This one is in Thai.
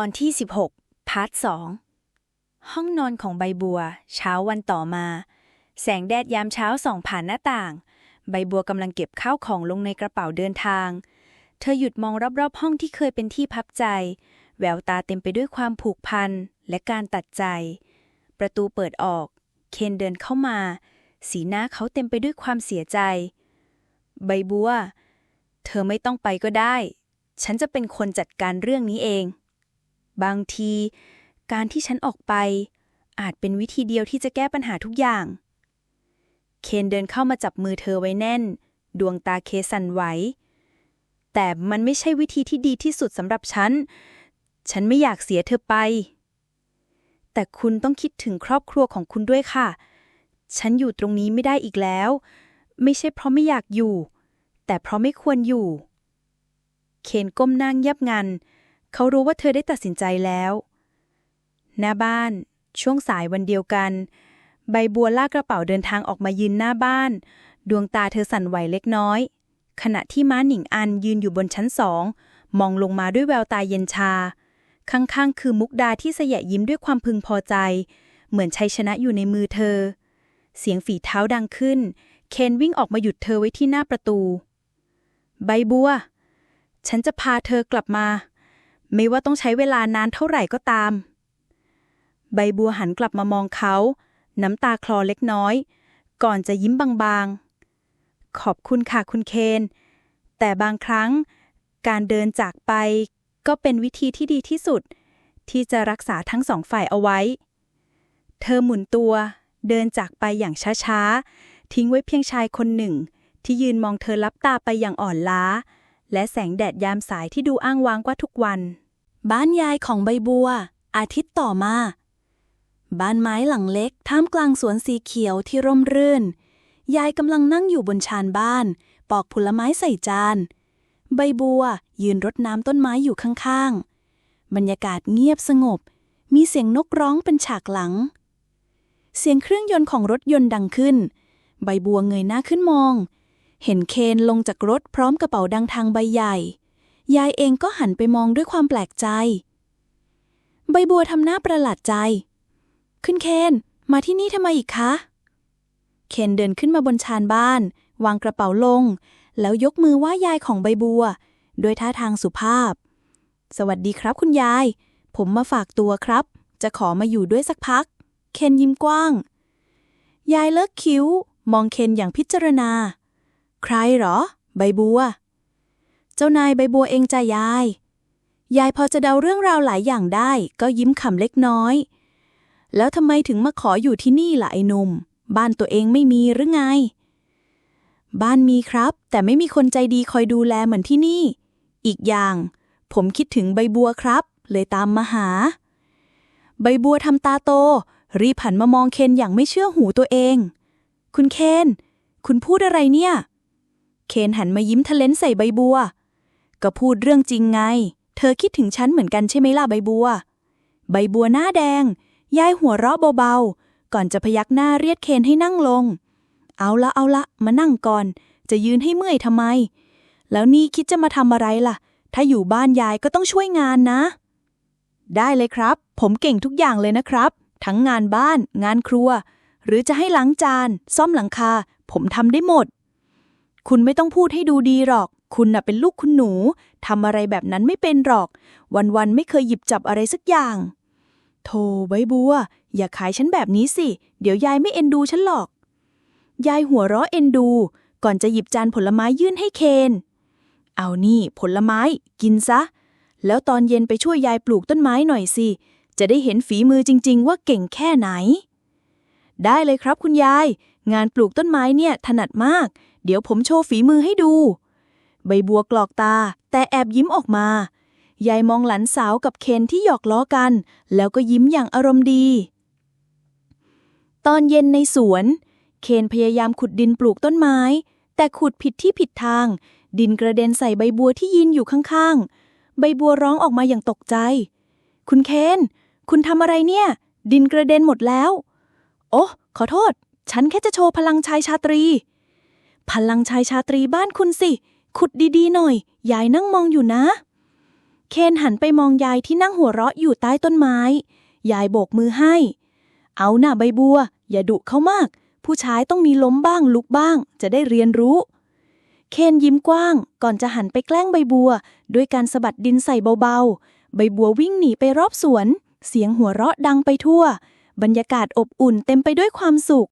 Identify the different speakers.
Speaker 1: ตอนที่ 16 พาร์ทสองห้องนอนของใบบัว เช้าวันต่อมา แสงแดดยามเช้าส่องผ่านหน้าต่าง ใบบัวกำลังเก็บข้าวของลงในกระเป๋าเดินทาง เธอหยุดมองรอบๆ ห้องที่เคยเป็นที่พักใจ แววตาเต็มไปด้วยความผูกพันและการตัดใจ ประตูเปิดออก เคนเดินเข้ามา สีหน้าเขาเต็มไปด้วยความเสียใจ ใบบัว เธอไม่ต้องไปก็ได้ ฉันจะเป็นคนจัดการเรื่องนี้เอง บางที การที่ฉันออกไป อาจเป็นวิธีเดียวที่จะแก้ปัญหาทุกอย่าง เคนเดินเข้ามาจับมือเธอไว้แน่น ดวงตาเคสั่นไหว แต่มันไม่ใช่วิธีที่ดีที่สุดสำหรับฉัน ฉันไม่อยากเสียเธอไป แต่คุณต้องคิดถึงครอบครัวของคุณด้วยค่ะ ฉันอยู่ตรงนี้ไม่ได้อีกแล้ว ไม่ใช่เพราะไม่อยากอยู่ แต่เพราะไม่ควรอยู่ เคนก้มนั่งยับงัน เขารู้ว่าเธอได้ตัดสินใจแล้วหน้าบ้าน ช่วงสายวันเดียวกัน ใบบัวลากกระเป๋าเดินทางออกมายืนหน้าบ้าน ดวงตาเธอสั่นไหวเล็กน้อย ขณะที่ม้าหนิงอันยืนอยู่บนชั้นสอง มองลงมาด้วยแววตาเย็นชา ข้างๆ คือมุกดาที่สยะยิ้มด้วยความพึงพอใจ เหมือนชัยชนะอยู่ในมือเธอ เสียงฝีเท้าดังขึ้น เคนวิ่งออกมาหยุดเธอไว้ที่หน้าประตู ใบบัว ฉันจะพาเธอกลับมา ไม่ว่าต้องใช้เวลานานเท่าไหร่ก็ตาม ใบบัวหันกลับมามองเขา น้ำตาคลอเล็กน้อย ก่อนจะยิ้มบางๆ ขอบคุณค่ะคุณเคน แต่บางครั้งการเดินจากไปก็เป็นวิธีที่ดีที่สุด ที่จะรักษาทั้งสองฝ่ายเอาไว้ เธอหมุนตัวเดินจากไปอย่างช้าๆ ทิ้งไว้เพียงชายคนหนึ่ง ที่ยืนมองเธอลับตาไปอย่างอ่อนล้า และแสงแดดยามสายที่ดูอ้างว้างกว่าทุกวัน บ้านยายของใบบัว อาทิตย์ต่อมา บ้านไม้หลังเล็ก ท่ามกลางสวนสีเขียวที่ร่มรื่น ยายกำลังนั่งอยู่บนชานบ้าน ปอกผลไม้ใส่จาน ใบบัว ยืนรดน้ำต้นไม้อยู่ข้างๆ บรรยากาศเงียบสงบ มีเสียงนกร้องเป็นฉากหลัง เสียงเครื่องยนต์ของรถยนต์ดังขึ้น ใบบัวเงยหน้าขึ้นมอง เห็นเคนลงจากรถพร้อมกระเป๋าดังทางใบใหญ่ ยายเองก็หันไปมองด้วยความแปลกใจ ใบบัวทำหน้าประหลาดใจ ขึ้นเคนมาที่นี่ทำไมอีกคะ เคนเดินขึ้นมาบนชานบ้าน วางกระเป๋าลง แล้วยกมือไหว้ยายของใบบัว ด้วยท่าทางสุภาพ สวัสดีครับคุณยาย ผมมาฝากตัวครับ จะขอมาอยู่ด้วยสักพัก เคนยิ้มกว้าง ยายเลิกคิ้ว มองเคนอย่างพิจารณา ใครเหรอ ใบบัว เจ้านายใบบัวเองจ้ะยาย ยายพอจะเดาเรื่องราวหลายอย่างได้ ก็ยิ้มขำเล็กน้อย แล้วทำไมถึงมาขออยู่ที่นี่ล่ะไอ้หนุ่ม บ้านตัวเองไม่มีหรือไง บ้านมีครับ แต่ไม่มีคนใจดีคอยดูแลเหมือนที่นี่ อีกอย่าง ผมคิดถึงใบบัวครับ เลยตามมาหา ใบบัวทำตาโต รีบหันมามองเคนอย่างไม่เชื่อหูตัวเอง คุณเคนคุณพูดอะไรเนี่ย เคนหันมายิ้มทะเลนใส่ใบบัว ก็พูดเรื่องจริงไง เธอคิดถึงฉันเหมือนกันใช่ไหมล่ะใบบัว ใบบัวหน้าแดง ยายหัวเราะเบาๆ ก่อนจะพยักหน้าเรียกเคนให้นั่งลง เอาละเอาละ มานั่งก่อน จะยืนให้เมื่อยทำไม แล้วนี่คิดจะมาทำอะไรล่ะ ถ้าอยู่บ้านยายก็ต้องช่วยงานนะ ได้เลยครับ ผมเก่งทุกอย่างเลยนะครับ ทั้งงานบ้าน งานครัว หรือจะให้ล้างจาน ซ่อมหลังคา ผมทำได้หมด คุณไม่ต้องพูดให้ดูดีหรอก คุณน่ะเป็นลูกคุณหนูทำอะไรแบบนั้นไม่เป็นหรอก วันๆไม่เคยหยิบจับอะไรสักอย่าง โธ่ใบบัว อย่าขายฉันแบบนี้สิ เดี๋ยวยายไม่เอ็นดูฉันหรอก ยายหัวเราะเอ็นดู ก่อนจะหยิบจานผลไม้ยื่นให้เคน เอานี่ ผลไม้ กินซะ แล้วตอนเย็นไปช่วยยายปลูกต้นไม้หน่อยสิ จะได้เห็นฝีมือจริง ๆ ว่าเก่งแค่ไหน ได้เลยครับคุณยาย งานปลูกต้นไม้เนี่ยถนัดมาก เดี๋ยวผมโชว์ฝีมือให้ดู ใบบัวกรอกตา แต่แอบยิ้มออกมา ยายมองหลานสาวกับเคนที่หยอกล้อกัน แล้วก็ยิ้มอย่างอารมณ์ดี ตอนเย็นในสวน เคนพยายามขุดดินปลูกต้นไม้ แต่ขุดผิดที่ผิดทาง ดินกระเด็นใส่ใบบัวที่ยืนอยู่ข้างๆ ใบบัวร้องออกมาอย่างตกใจ คุณเคน คุณทำอะไรเนี่ย ดินกระเด็นหมดแล้ว โอ้ ขอโทษ ฉันแค่จะโชว์พลังชายชาตรี พลังชายชาตรีบ้านคุณสิ ขุดดีๆหน่อย ยายนั่งมองอยู่นะ
Speaker 2: เคนหันไปมองยายที่นั่งหัวเราะอยู่ใต้ต้นไม้ ยายโบกมือให้ เอาหน่าใบบัว อย่าดุเขามาก ผู้ชายต้องมีล้มบ้างลุกบ้าง จะได้เรียนรู้ เคนยิ้มกว้าง ก่อนจะหันไปแกล้งใบบัว ด้วยการสะบัดดินใส่เบาๆ ใบบัววิ่งหนีไปรอบสวน เสียงหัวเราะดังไปทั่ว บรรยากาศอบอุ่นเต็มไปด้วยความสุข